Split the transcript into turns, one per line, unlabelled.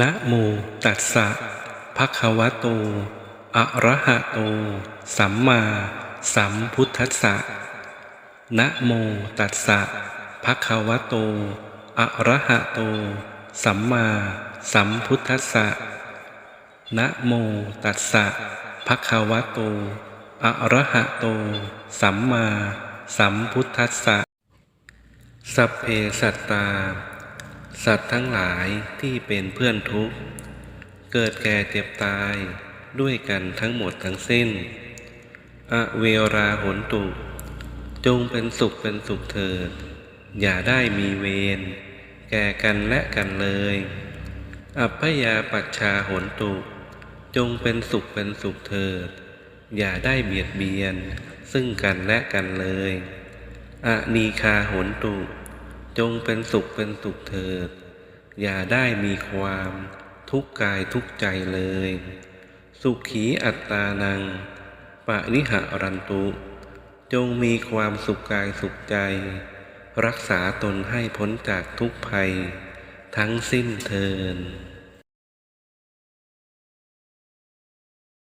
นะโมตัสสะภะคะวะโต อะระหะโต สัมมาสัมพุทธัสสะนะโมตัสสะภะคะวะโต อะระหะโต สัมมาสัมพุทธัสสะนะโมตัสสะภะคะวะโต อะระหะโต สัมมาสัมพุทธัสสะสัพเพสัตตา สัตว์ทั้งหลายที่เป็นเพื่อนทุกข์ เกิดแก่เจ็บตายด้วยกันทั้งหมดทั้งสิ้น อเวราหนตุ จงเป็นสุขเป็นสุขเถิด อย่าได้มีเวรแก่กันและกันเลย อัพพยาปัชชาหนตุ จงเป็นสุขเป็นสุขเถิด อย่าได้เบียดเบียนซึ่งกันและกันเลย อนีคาหนตุ จงเป็นสุขเป็นสุขเถิด อย่าได้มีความทุกข์กายทุกใจเลย สุขีอัตตานัง ปะนิหะรันตุ จงมีความสุขกายสุขใจ รักษาตนให้พ้นจากทุกภัย ทั้งสิ้นเทิน